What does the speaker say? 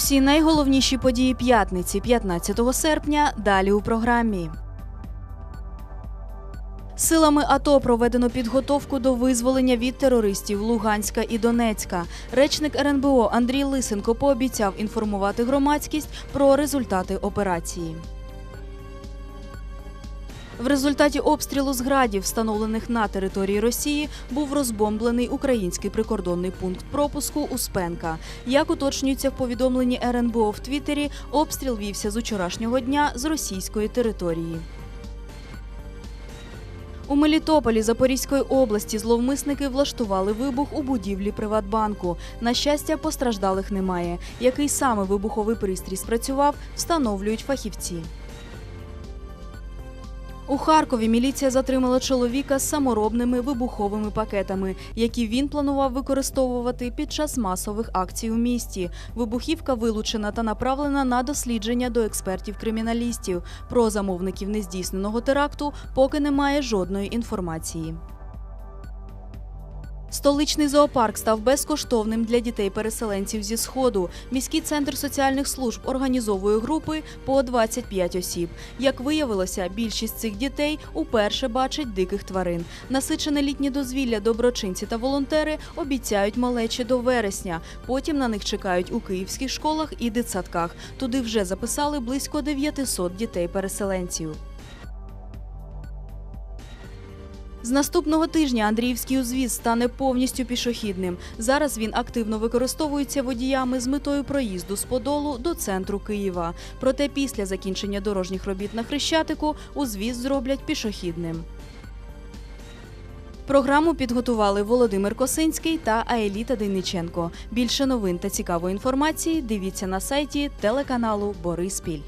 Усі найголовніші події п'ятниці 15 серпня далі у програмі. Силами АТО проведено підготовку до визволення від терористів Луганська і Донецька. Речник РНБО Андрій Лисенко пообіцяв інформувати громадськість про результати операції. В результаті обстрілу з градів, встановлених на території Росії, був розбомблений український прикордонний пункт пропуску Успенка. Як уточнюється в повідомленні РНБО в Твіттері, обстріл вівся з учорашнього дня з російської території. У Мелітополі Запорізької області зловмисники влаштували вибух у будівлі Приватбанку. На щастя, постраждалих немає. Який саме вибуховий пристрій спрацював, встановлюють фахівці. У Харкові міліція затримала чоловіка з саморобними вибуховими пакетами, які він планував використовувати під час масових акцій у місті. Вибухівка вилучена та направлена на дослідження до експертів-криміналістів. Про замовників нездійсненого теракту поки немає жодної інформації. Столичний зоопарк став безкоштовним для дітей-переселенців зі сходу. Міський центр соціальних служб організовує групи по 25 осіб. Як виявилося, більшість цих дітей уперше бачать диких тварин. Насичене літнє дозвілля доброчинці та волонтери обіцяють малечі до вересня. Потім на них чекають у київських школах і дитсадках. Туди вже записали близько 900 дітей-переселенців. З наступного тижня Андріївський узвіз стане повністю пішохідним. Зараз він активно використовується водіями з метою проїзду з Подолу до центру Києва. Проте після закінчення дорожніх робіт на Хрещатику узвіз зроблять пішохідним. Програму підготували Володимир Косинський та Аеліта Дейниченко. Більше новин та цікавої інформації дивіться на сайті телеканалу Бориспіль.